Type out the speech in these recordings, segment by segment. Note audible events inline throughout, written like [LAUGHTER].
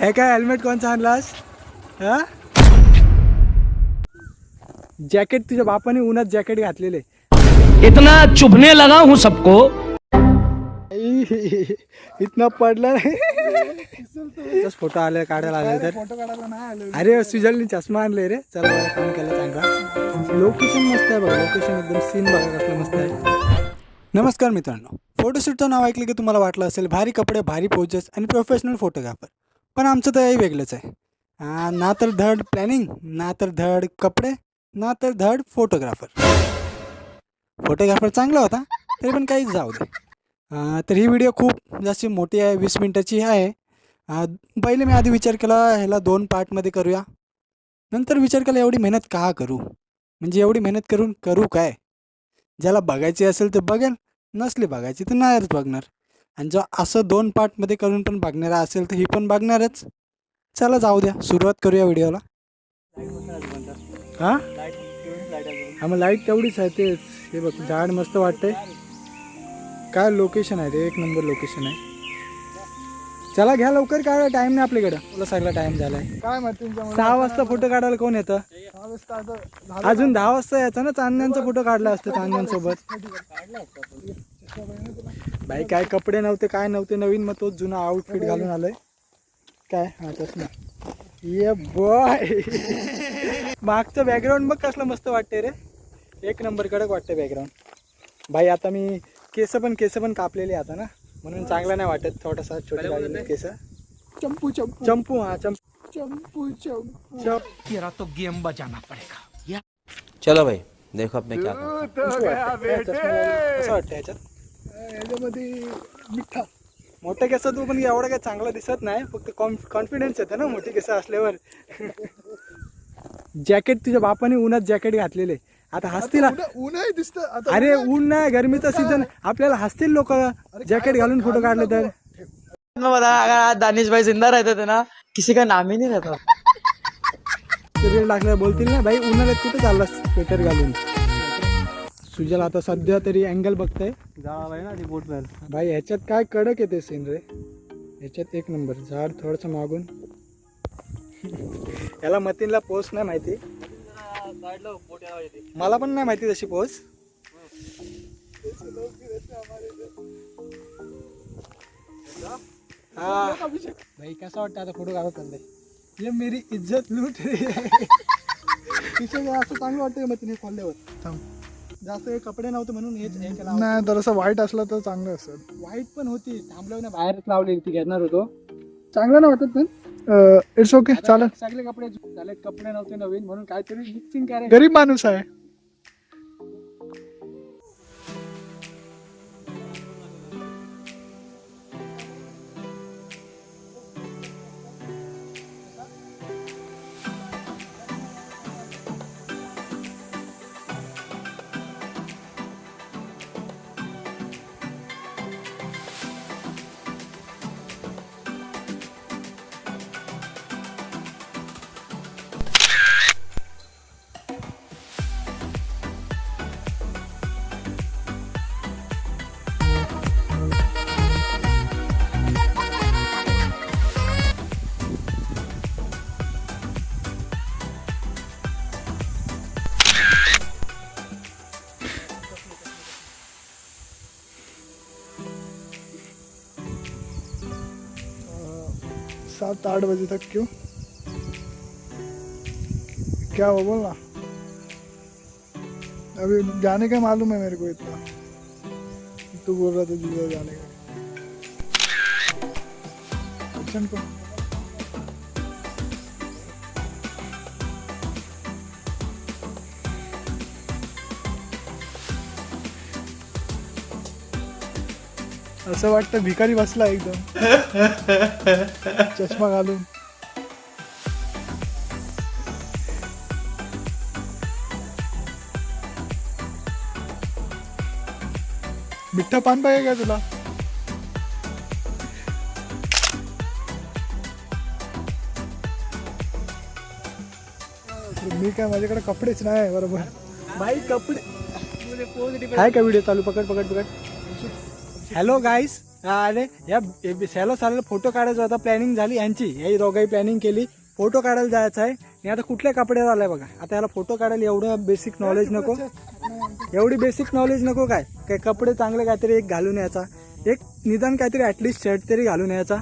हे काय हेल्मेट कोणचा आणलास हा? जॅकेट तुझ्या बापाने उन्हात जॅकेट घातलेले. इतना चुभने लगा हूं सबको। इथनं पडलं फोटो आले काढायला आले तर. अरे सुजलने चष्मा आणले रे. चला बघा काम केलं चांगला. लोकेशन मस्त आहे बघा लोकेशन एकदम सीन बघा कसलं मस्त आहे. नमस्कार मित्रांनो. फोटोशूटचं नाव ऐकलं की तुम्हाला वाटलं असेल भारी कपडे भारी पोजेस आणि प्रोफेशनल फोटोग्राफर पण आमचं तर हे वेगळंच आहे. ना तर धड प्लॅनिंग ना तर धड कपडे ना तर धड फोटोग्राफर फोटोग्राफर चांगला होता तरी पण काहीच जाऊ दे. तर ही व्हिडिओ खूप जास्त मोठी आहे वीस मिनटाची आहे. पहिले मी आधी विचार केला ह्याला दोन पार्टमध्ये करूया. नंतर विचार केला एवढी मेहनत का करू? म्हणजे एवढी मेहनत करून करू काय? ज्याला बघायची असेल तर बघेल नसली बघायची तर नाहीच बघणार. आणि जो असं दोन पार्टमध्ये करून पण बघणारा असेल तर ही पण बघणारच. चला जाऊ द्या सुरुवात करूया व्हिडिओला. हां? हा मग लाइट तेवढीच आहे तेच. हे बघ झाड मस्त वाटतंय. काय लोकेशन आहे ते एक नंबर लोकेशन आहे. चला घ्या लवकर काय टाईम नाही आपल्याकडं. तुला सगळा टाईम झालाय. काय माहिती सहा वाजता फोटो काढायला कोण येतं? सहा वाजता आता झालं. अजून दहा वाजता यायचा ना? चांदण्यांचा फोटो काढला असतं चांदण्यांसोबत. भाई काय कपडे नव्हते काय नव्हते नवीन मग तोच जुना आउटफिट घालून आलोय. काय? हा चष्मा ये बॉय मागचं बॅकग्राऊंड बघ कसलं मस्त वाटते रे. एक नंबर कडक वाटते बॅकग्राऊंड भाई आता मी केस पण केस पण कापलेले आता ना. म्हणून चांगला नाही वाटत थोडासा छोटे लागलेले केस. चंपू चंपू. चंपू हा चंपू. चंपू चंपू. चंप. तेरा तो गेम बजाना पड़ेगा। चलो भाई देखो अब मैं क्या कसं वाटतं याच्यात? याच्यामध्ये मोठे केस तू पण एवढं काही चांगलं दिसत नाही फक्त कॉन्फिडन्स येतं ना मोठी केस असल्यावर. जॅकेट तुझ्या बापाने उन्हात जॅकेट घातलेले. आता हसतील ऊनही दिसत. आता अरे ऊन नाही गरमीचा सीझन आपल्याला हसतील लोक जॅकेट घालून फोटो काढले तर? मैं बता अगर आज दानिश भाई जिंदा रहते थे ना किसी का नाम ही नहीं रहता. टाकल्यावर बोलतील ना भाई उन्हाळ्यात कुठे चाललास स्वेटर घालून? सुजल आता सध्या तरी अँगल बघताय. भाई ह्याच्यात काय कडक येते सीन रे? ह्याच्यात एक नंबर झाड थोडस मागून. याला मतीनला पोस्ट नाही माहिती. मला पण नाही माहिती तशी पोस्ट हा. भाई कसं वाटतं आता फोटो काढत चाललंय? ये मेरी इज्जत लूट रही है तिथे असं चांगलं वाटतंय मग तिने खोलल्यावर थांब. जास्त हे कपडे नव्हते म्हणून हेच हे केला नाही जरासं वाईट असलं तर चांगलं असेल. वाईट पण होती. थांबल्यावर ना बाहेरच लावली ती घेणार होतो. चांगलं नाही वाटत पण. इट्स ओके चालेल. सगळे कपडे झाले कपडे नव्हते नवीन म्हणून काहीतरी मिक्सिंग गरीब माणूस आहे. आठ बजे तक क्यों? क्या हुआ बोलना? अभी जाने का मालूम है मेरे को इतना। तू बोल रहा था जीजा जाने का। को असं वाटतं भिकारी बसला एकदम. चष्मा घालून. मिठ्ठा पान पाहिजे का तुला? मी काय माझ्याकडे कपडेच नाही बरोबर. भाई कपडे. आहे का व्हिडिओ चालू? पकड पकड पकड. हॅलो गाईस अरे या सॅलो साला फोटो काढायचा होता. प्लॅनिंग झाली यांची. याही दोघाही प्लॅनिंग केली. फोटो काढायला जायचं आहे. आणि आता कुठल्या कपड्यात आलाय बघा. आता याला फोटो काढायला एवढं बेसिक नॉलेज नको. एवढी बेसिक नॉलेज नको काय? काय कपडे चांगले काहीतरी एक घालून यायचा. एक निदान काहीतरी ऍटलिस्ट शर्ट तरी घालून यायचा.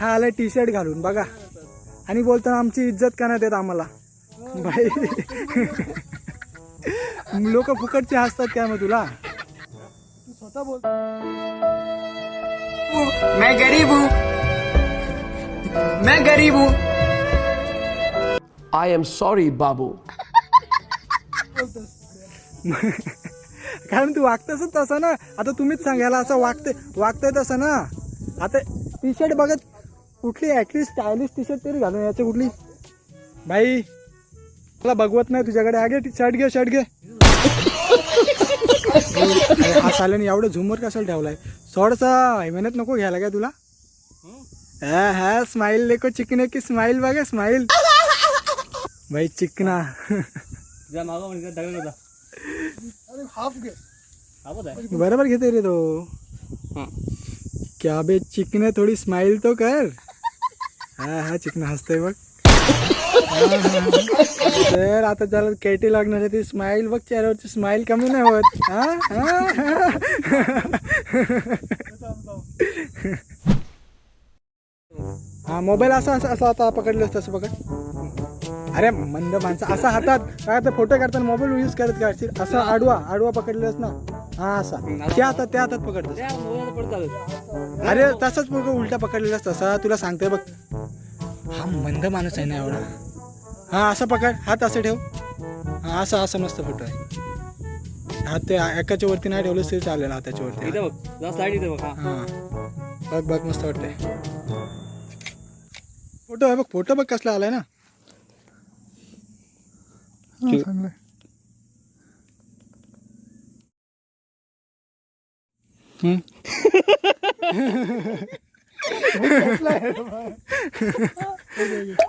हा आलाय टी शर्ट घालून बघा. आणि बोलताना आमची इज्जत करण्यात येत आम्हाला. भाई [LAUGHS] लोक फुकटचे हसतात काय मग तुला. स्वतः बोल. मैं गरीब हूँ। मैं गरीब हूँ। आई एम सॉरी बाबू। कारण तू वागतस तसं ना. आता तुम्हीच सांगायला असं वागते वागतंय तसं ना. आता टी शर्ट बघत कुठली ऍटलीस्ट स्टायलिश टी शर्ट तरी घालून याचं कुठली. भाई मला बघवत नाही तुझ्याकडे. आगे शर्ट घे शर्ट घे. अरे हा साल्याने एवढं झुमर कशाला ठेवलाय? सोडसा मेहनत नको घ्यायला काय तुला? हा हा स्माइल देखो चिकने की स्माइल बघा स्माइल भाई चिकना. बराबर घेते रे तो. क्या बे चिकने थोडी स्माइल तो कर. हा हा चिकना हसतोय बघ. तर आता त्याला केटी लागण्यासाठी स्माइल बघ चेहऱ्यावरची स्माइल कमी नाही होत. हा? हा, हा. हा मोबाईल असा असा असा आता पकडलं तसं पकड. अरे मंद माणसं असा हातात. काय तर फोटो काढताना मोबाईल यूज करत काढशील असं आडवा आडवा पकडलेस ना? हा असा. त्या हातात त्या हातात पकडतोस. अरे तसंच बघ उलटा पकडलेलास तसा. तुला सांगतोय बघ. हा मंद माणूस आहे ना एवढा. हा असं पकड हात असं ठेव. हा असं असं मस्त फोटो आहे. हात ते एकाच्या वरती नाही ठेवलं तरी चालेल हाताच्या वरती. हा. बघ बघ मस्त वाटतंय. फोटो आहे बघ फोटो बघ कसला आलाय ना. हा, चांगलं आहे. [LAUGHS] [LAUGHS]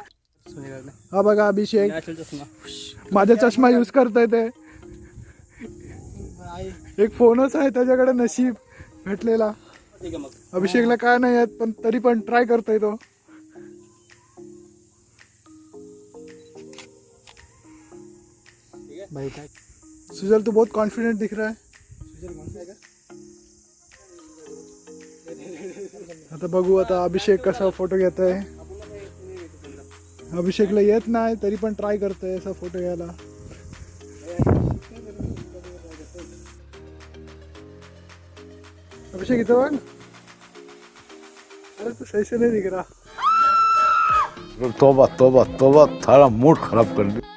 [LAUGHS] हा बघा अभिषेक. माझा चष्मा यूज करताय ते. एक फोनच आहे त्याच्याकडे नशीब भेटलेला. अभिषेकला काय नाही येत पण तरी पण ट्राय करतोय तो. भाई काय? सुजल तू बहुत कॉन्फिडेंट दिख रहा है. आता बघू आता अभिषेक कसा फोटो घेत आहे अभिषेकला येत नाही तरी पण ट्राय करतोय असा फोटो घ्यायला अभिषेक इथं बघ. अरे तू सही से नहीं दिख रहा. तोबा तोबा तोबा थारा मूड खराब कर दिया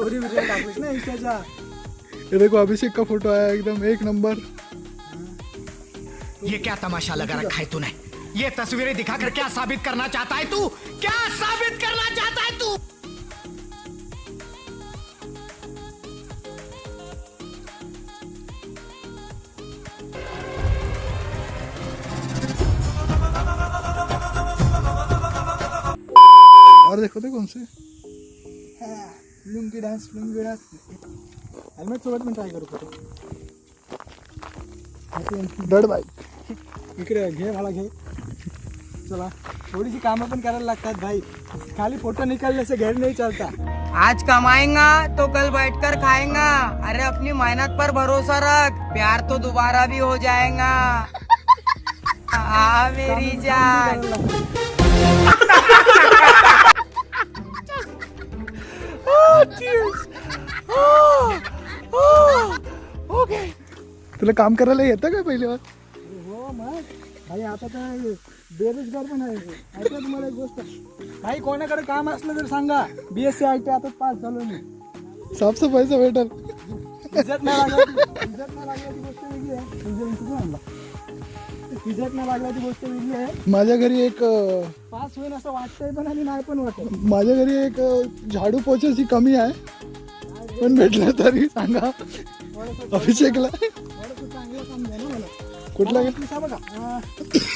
[LAUGHS] ये देखो अभिषेक का फोटो आया एकदम एक नंबर ये क्या तमाशा लगा रखा है तूने? ये तस्वीरें दिखाकर क्या साबित करना चाहता है तू? क्या साबित करना चाहता है तू? और देखो तो कौन से lungi dance lungi dance. Helmet सोबत पण ट्राय करू फ़ोटो बाईक इकडे घे मला घे. चला. थोडीशी कामं पण करायला लागतात भाई. खाली फोटो निकालने से घर नहीं चलता. आज कमाएगा तो कल बैठकर खाएगा अरे अपनी मेहनत पर भरोसा रख. प्यार तो दोबारा भी हो जाएगा मेरी जान. [LAUGHS] तुला काम करायला येतं का पहिले भाई आता तर बेरोजगार पण आहे. ऐका तुम्हाला एक गोष्ट. भाई कोणाकडे काम असलं तर सांगा. B S C I T आता पास झालो मी. साफसफाईचा भेटल. इज्जत नाही लागला इज्जत नाही लागल्याची गोष्ट वेगळी आहे. इंजिनिअरिंग कुठून आणला इज्जत नाही लागल्याची गोष्ट वेगळी आहे. माझ्या घरी एक अं, पास होईल असं वाटतंय पण आणि नाही पण वाटत माझ्या घरी एक अं, झाडू पोछाची कमी आहे. पण भेटलं तरी सांगा. अभिषेकला. थोडंसं चांगलं काम द्या ना मला. कुठला मला पिसा बघा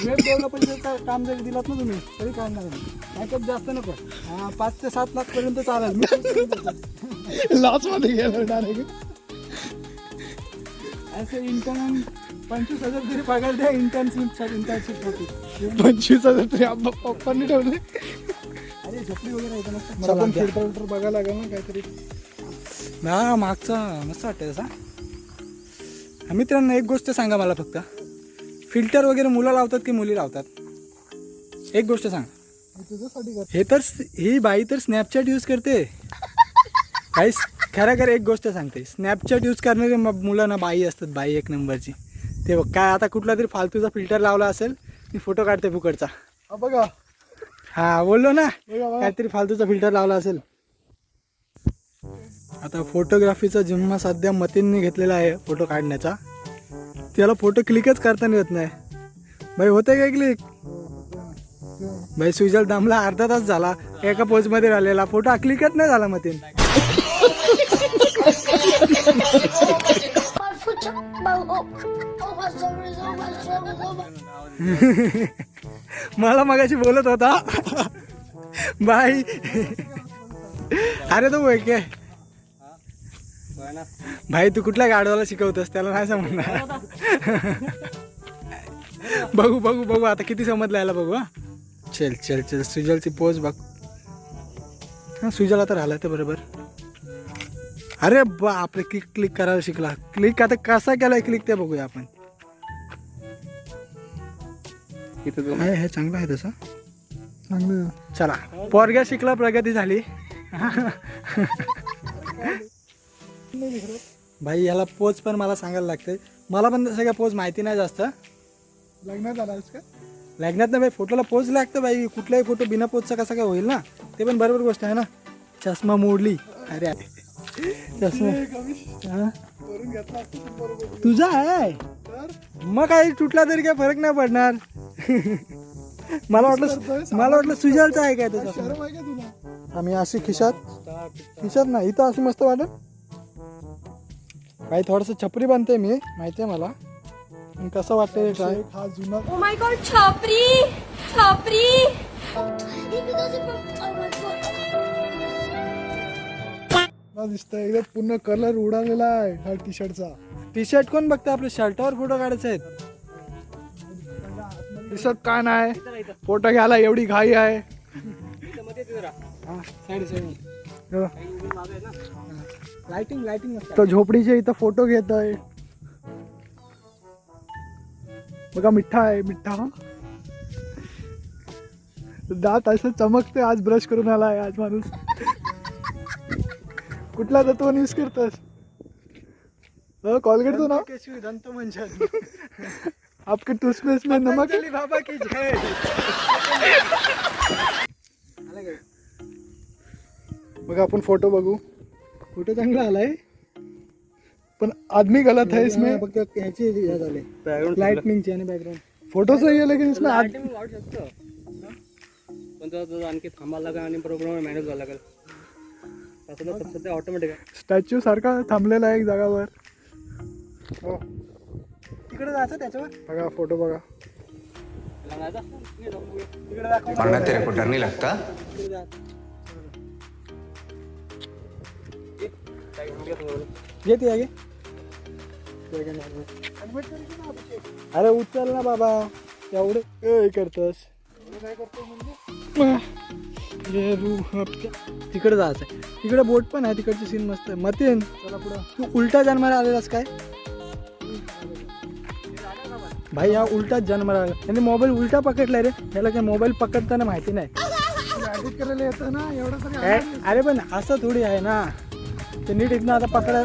वेब डेव्हलपमेंटचं काम जर दिलात ना तुम्ही तरी काढणार नाही बॅकअप जास्त नको. हा, पाच ते सात लाख पर्यंत चालेल. मी लाच मध्ये गेलो डायरेक्ट असं इंटर्न पंचवीस हजार तरी पगार द्या इंटर्नशिप इंटर्नशिप होती पंचवीस हजार तरी आप्पा पप्पांनी ठेवले. अरे झोपडी वगैरे मला मला पण. फिल्टर विल्टर बघायला लागेल ना काहीतरी. हा मागचा मस्त वाटतं तसा. मित्रांनो एक गोष्ट सांगा मला फक्त. फिल्टर वगैरे मुलं लावतात की मुली लावतात? एक गोष्ट सांग. हे तर ही बाई तर स्नॅपचॅट यूज करते. काही खरं खरं एक गोष्ट सांगते. स्नॅपचॅट यूज करणारी मुलं ना बाई असतात बाई एक नंबरची. ते बघ काय आता कुठला तरी फालतूचा फिल्टर लावला असेल मी फोटो काढते फुकटचा. हा बघा. हा बोललो ना काहीतरी फालतूचा फिल्टर लावला असेल. आता फोटोग्राफीचा जिम्मा सध्या मतींनी घेतलेला आहे फोटो काढण्याचा. त्याला फोटो क्लिकच करता येत नाही. भाई होते काय क्लिक? भाई सुजल दामला अर्धा तास झाला. एका पोजमध्ये राहिलेला. फोटो क्लिकच नाही झाला मते मला मगाशी बोलत होता. बाई. अरे तो होय काय भाई तू कुठल्या गाडवाला शिकवतोस? त्याला नाही समजणार. बघू बघू बघू. आता किती समजलं याला बघू हा. चल चल चल. सुजलची पोच बघ. हा सुजल आता राहिला ते बरोबर. अरे बापरे क्लिक क्लिक करायला शिकला. क्लिक आता कसा केलाय क्लिक ते बघूया आपण. हे चांगलं आहे तसं. चांगलं. चला पोरग्या शिकला प्रगती झाली. [LAUGHS] भाई याला पोच पण मला सांगायला लागते मला पण काय पोच माहिती नाही जास्त. लग्नात आलास का? लग्नात ना भाई फोटोला पोच लागतं भाई. कुठलाही फोटो बिना पोचचा कसा काय होईल ना? ते पण बरोबर गोष्ट आहे ना? चष्मा मोडली. अरे चष्मा. तुझा आहे? मग काही तुटला तरी काय फरक नाही पडणार. मला वाटलं मला वाटलं सुजालचा आहे काय तुला? आम्ही अशी खिशात खिशात नाही. इथं अशी मस्त वाटत? काही थोडस छपरी बनते मी माहिती आहे मला. पण कसं वाटतंय एक हा जुना Oh god. ना दिसतंय एकदम पूर्ण कलर उडालेला आहे ह्या टी शर्टचा टी शर्ट कोण बघतं आपल्या शर्टावर फोटो काढायचे आहेत? टी शर्ट काय नाही? फोटो घ्यायला एवढी घाई आहे. लाइटिंग लाइटिंग तो झोपडीच्या इथं फोटो घेत आहे बघा मिठ्ठा आहे मिठ्ठा दात असं चमकते आज ब्रश करून आला आहे आज माणूस. कुठला तत्व यूज करतोस? कॉलगेट तो ना? दंत म्हणजे आपके टूथपेस्ट में नमक है? बाबा की जय. बघा आपण फोटो बघू. फोटो चांगला आलाय. पण आदमी गलत है इसमें. फक्त ह्याची झाले. लाइटनिंगची आणि बॅकग्राऊंड फोटो सही है लेकिन इसमें. आद... वाढू शकतो. पण तो तो आणखी थांबायला लागेल आणि बरोबर मॅनेज व्हायला लागेल. तसं तर सध्या ऑटोमॅटिक आहे. स्टॅच्यू सारखा थांबलेला आहे एक जागावर. हो. तिकडे जायचं त्याच्यावर. बघा फोटो बघा. वरना तेरे को डर नहीं लगता. तिकडे ती अरे उचल ना बाबा. एवढे ए करतोस. हे तिकडे जायचं तिकडे बोट पण आहे तिकडची सीन मस्त आहे. मतीन तू उलटा जन्माला आलेलास काय? भाई हा उलटाच जन्माला आला त्यांनी मोबाईल उलटा पकडलाय रे। त्याला काय मोबाईल पकडताना माहिती नाही। एडिट करायला येतं ना एवढं तरी काय? अरे पण असं थोडी आहे ना। ते नीट इथनं आता पकडा।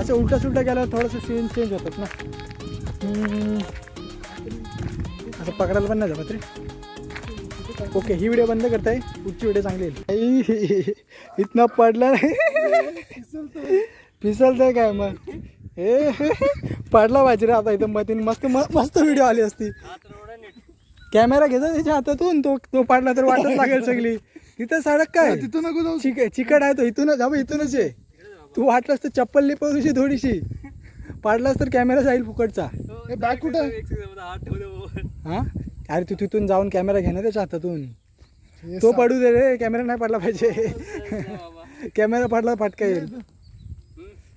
असं उलटा सुलटा गेल्यावर थोडंसं सीन चेंज होतात ना. असं पकडायला पण नाही जमत रे। ओके ही व्हिडिओ बंद करताय। पुढची व्हिडिओ चांगली येईल। इथनं पडला फिसलतंय काय मग? हे पडला पाहिजे रे आता इथं मतीन. मस्त मस्त व्हिडिओ आली असती. कॅमेरा घेतो त्याच्या हातातून. तो तो पाडला तर वाटत लागेल सगळी. तिथं सडक काय? तिथं नको जाऊ. चिक चिकट आहे तो. इथूनच हा बघ, इथूनच आहे तू वाटलास तर चप्पल लिपवशी थोडीशी. पाडलास तर कॅमेरा जाईल फुकटचा. हे बॅग कुठं? हा? अरे तू तिथून जाऊन कॅमेरा घे ना त्याच्या हातातून. तो पडू दे रे. कॅमेरा नाही पडला पाहिजे. [LAUGHS] कॅमेरा पडला फटका येईल.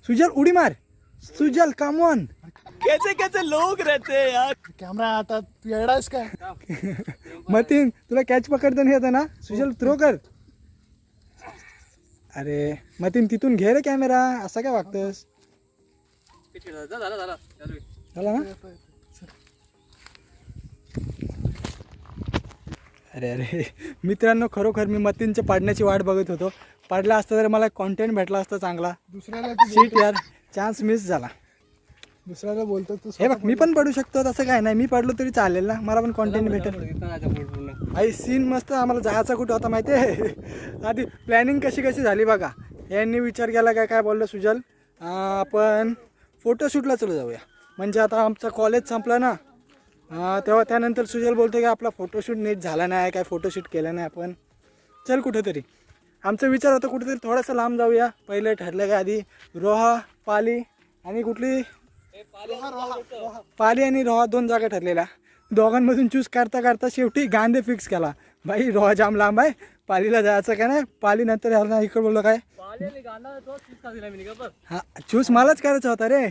सुजल उडी मार. सुजल कमॉन कॅमेरा आता तू येडायस काय मतीन तुला कॅच पकडताना येतं ना? सुजल थ्रो कर. अरे मतीन तिथून घे रे कॅमेरा असा काय वागतोस झाला झाला ना? अरे अरे. मित्रांनो खरोखर मी मतीनच्या पाडण्याची वाट बघत होतो. पाडला असता तर मला कॉन्टेंट भेटला असता चांगला. दुसऱ्याला तू सीट यार चान्स मिस झाला. दुसऱ्याला बोलतो तू हे बघ मी पण पडू शकतो तसं काय नाही. मी पडलो तरी चालेल ना. मला पण कॉन्टेंट भेटेल. आई सीन मस्त आम्हाला जायचा कुठं होता माहिती आहे? [LAUGHS] आधी प्लॅनिंग कशी कशी झाली बघा. यांनी विचार केला काय काय बोललं सुजल? आपण फोटोशूटला चलो जाऊया. म्हणजे आता आमचं कॉलेज संपलं ना. तेव्हा त्यानंतर सुजल बोलतो की आपला फोटोशूट नीट झाला नाही काय फोटोशूट केलं नाही आपण. चल कुठंतरी. आमचा विचार होता कुठेतरी थोडासा लांब जाऊया. पहिले ठरलं का आधी रोहा पाली आणि कुठली? पाली आणि रोहा दोन जागा ठरलेल्या. दोघांमधून चूज करता करता शेवटी गांधे फिक्स केला. भाई रोहा जाम लांब आहे. पालीला जायचं काय नाही? पाली नंतर ना इकडे बोललो काय? हा चूज मलाच करायचा होता रे.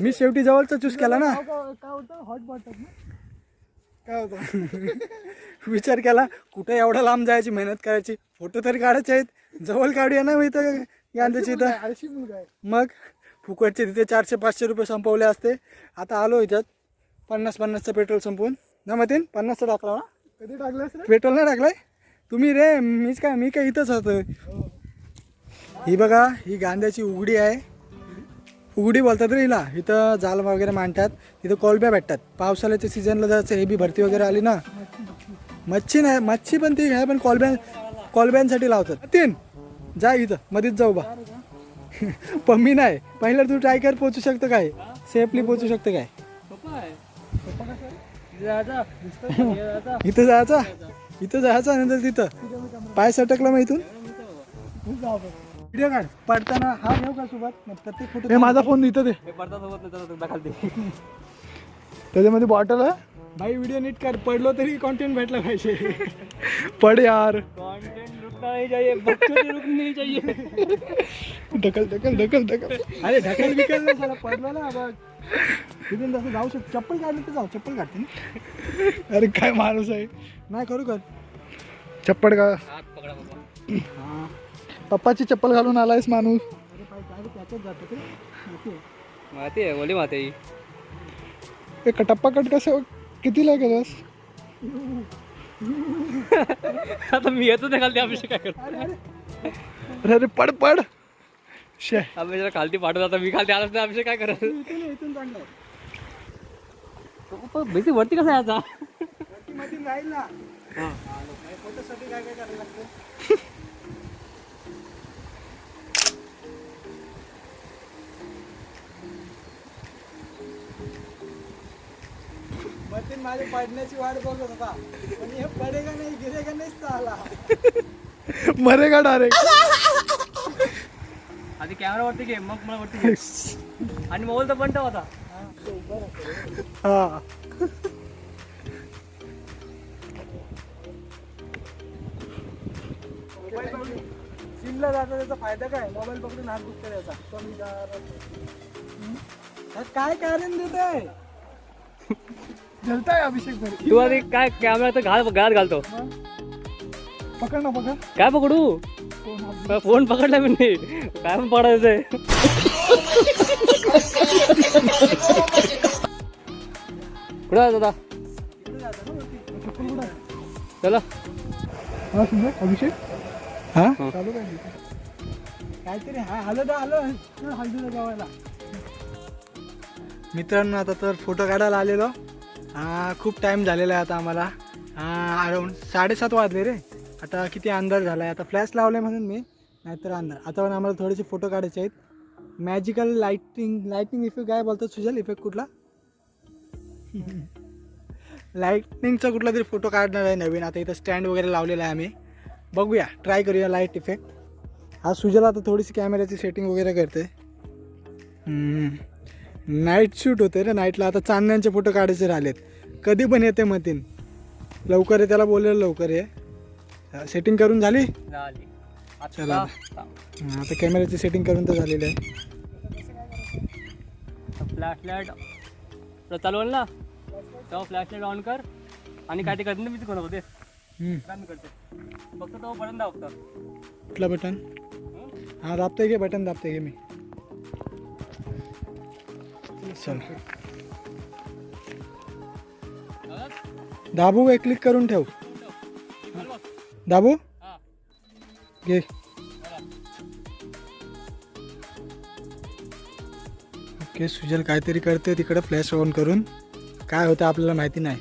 मी शेवटी जवळचा चूज केला ना? काय होतं. विचार केला कुठे एवढा लांब जायची मेहनत करायची? फोटो तरी काढायचे आहेत. जवळ काढूया ना इथं गांधीची इथं? मग? फुकटचे तिथे चारशे पाचशे रुपये संपवले असते. आता आलो इथं. पन्नास पन्नासचं पेट्रोल संपवून ना मतीन? पन्नासचं टाकला ना? कधी टाकलंस रे पेट्रोल नाही टाकलाय? तुम्ही रे मीच काय मी काय इथंच होतो. ही. बघा ही गांद्याची उघडी आहे. उघडी बोलतात रे हिला. इथं जाल वगैरे मांडतात इथं कोलब्या भेटतात. पावसाळ्याच्या सीझनला जायचं हे बी भरती वगैरे आली ना मच्छी नाही मच्छी पण ती आहे पण कोलब्या कोलब्यांसाठी लावतात. तीन जा इथं मध्येच जाऊ बा [LAUGHS] पण मी नाही. पहिलं तू ट्राय कर पोचू शकतो काय? सेफली पोचू शकतो काय? इथं जायचा? इथं जायचा इथं जायचं नंतर तिथं? पाय सटकला मग इथून? व्हिडिओ काढ. पडताना हा घेऊ का सोबत? मग प्रत्येक हे फोटो माझा फोन इथं दे. हे त्याच्यामध्ये बॉटल आहे. भाई व्हिडिओ नीट कर पडलो तरी कॉन्टेंट भेटला पाहिजे. पड यार. कंटेंट रुकना नहीं चाहिए बच्चों से रुकनी नहीं चाहिए. ढकल ढकल ढकल ढकल. अरे ढकल बिकल नाही झाला पडलो ना बघ तिथून तसं जाऊ शकतो चप्पल काढली तर जाऊ. चप्पल काढते ना. अरे काय माणूस आहे. नाही करू कर. चप्पड का? हाथ पकड़ा पापा पप्पाची चप्पल घालून आलायस माणूस. ते. माती आहे ओली माती. हे कटप्पा कट कसं कितीला केलंस? आता मी येतो नाही खालती अभिषेक काय करतो अरे अरे. पड पड. शे. अभिषेक खालती पाठवत आता मी खालती आलाच नाही अभिषेक काय करत. भीती वरती कसा यायचा मतीन माझ्या पडण्याची वाट बघत होता. पण हे पडेगा नाही गिरेगा नाही चाला मरेगा डायरेक्ट आधी कॅमेरा वरती घे मग मला वरती घे. आणि मोबाईल तर बंद ठेव आता हा जिमला जाता त्याचा फायदा काय? मोबाईल पकडून हात बुक करायचा कमी दारात. काय कारण देत आहे जलताय अभिषेक भाई तू आधी काय कॅमेरा तर घाल गळ्यात घालतो. पकड ना पकड. काय पकडू? फोन पकडला मी. नाही काय पण पकडायचंय कुठं आहे दादा? चला. हा सुंदर. अभिषेक? हा? चालू काय काहीतरी हा आलं तर आलं हल्दीला जेवायला मित्रांनो आता तर फोटो काढायला आलेलो. हां खूप टाईम झालेला आहे आता आम्हाला. अराऊंड साडेसात वाजले रे. आता किती अंधार झाला आहे आता फ्लॅश लावला आहे म्हणून मी नाहीतर अंधार. आता पण आम्हाला थोडेसे फोटो काढायचे आहेत. मॅजिकल लाईटिंग लाईटिंग इफेक्ट काय बोलतात सुजल? इफेक्ट कुठला? लाईटनिंगचा कुठला तरी फोटो काढणार आहे नवीन. आता इथं स्टँड वगैरे लावलेला आहे आम्ही. बघूया ट्राय करूया लाइट इफेक्ट हा सुजल आता थोडीशी कॅमेऱ्याची सेटिंग वगैरे करते नाईट शूट होते रे नाईटला आता चांदण्यांचे फोटो काढायचे राहिलेत. कधी पण येते मतीन. लवकर ये त्याला बोललेलं लवकर ये. सेटिंग करून झाली? चला आता. कॅमेऱ्याची सेटिंग करून तर झालेली आहे. फ्लॅश लाइट चालू आहे ना? तेव्हा फ्लॅश लाइट ऑन कर. आणि काय ते करते मी तिकडे होते फक्त तो बटन दाब फक्त कुठला बटन हा दाबतोय घे बटन दाबतोय घे मी? दाबू एक क्लिक करून ठेव. दाबू? घे. ओके सुजल काहीतरी करते तिकडे फ्लॅश ऑन करून. काय होतं आपल्याला माहिती नाही.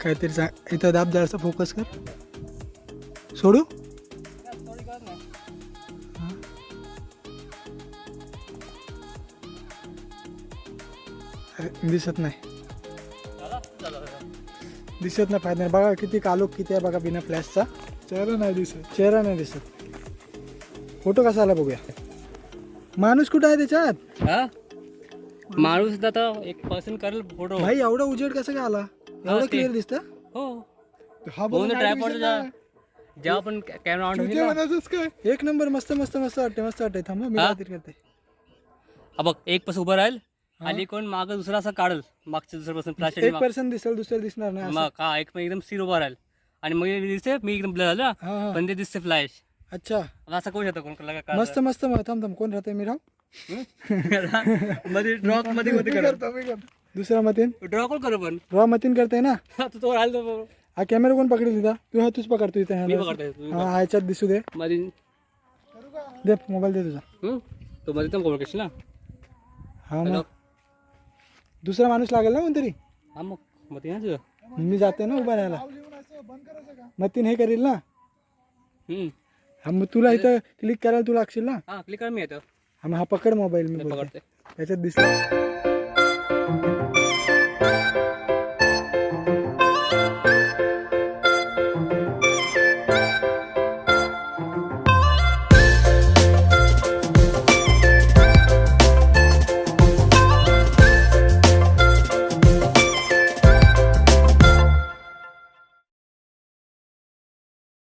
काहीतरी चांग इथं दाब जरासा फोकस कर. सोडू? दिसत नाही. दिसत नाही फायदा नाही. बघा किती कालोख किती आहे बघा बिना फ्लॅशचा चेहरा नाही दिसत. चेहरा नाही दिसत. फोटो कसा आला बघूया. माणूस कुठं आहे त्याच्यात? हा? माणूस आता एक पर्सन करेल फोटो भाई एवढा उजेड कसं काय आला? एवढं ते- क्लिअर दिसतं? हो. हा बघून ट्रायपॉड जेव्हा पण कॅमेरा ऑन ना, काय? एक नंबर मस्त मस्त मस्त वाटते मस्त वाटते थांबा मी हा? काहीतरी करते. हा बघ एक पास उभं राहील. आणि कोण माग दुसरा असा काढल मागच्या दुसऱ्या पासून फ्लॅश एक पर्सन दिसेल दुसरं दिसणार नाही असं. मग हा एक पण एकदम स्थिर उभा राहील. आणि मग हे दिसते मी एकदम ब्लर झालं हा हा. पण ते दिसते फ्लॅश अच्छा. असं कोण येतं कोण कोणाला काय मस्त मस्त मग थांब थांब कोण राहते मी राव [LAUGHS] मध्ये ड्रॉपमध्ये मध्ये करतो दुसरा मतीन? ड्रॉ कोण करू पण? रॉ मतीन करते ना? हा, तू तो राहिल तो. हा कॅमेरा कोण पकडेल तिथं? तू हा तूच पकडतो इथं मी ह्याला. पकडतोय, तू हा हा, ह्याच्यात दिसू दे. मध्ये दे मोबाईल दे तुझा. हम्म? तो मध्ये तर ना हा मग. दुसरा माणूस लागेल ना कोणतरी? हा मग मध्ये ना तुझं. मी जाते ना उभा राहायला. मतीन हे करील ना? हम्म. हा मग तुला इथं क्लिक करायला तू लागशील ना? हा क्लिक कर मी येतो हा मग हा पकड मोबाईल मी मी बोलते. पकडते. त्याच्यात दिसला.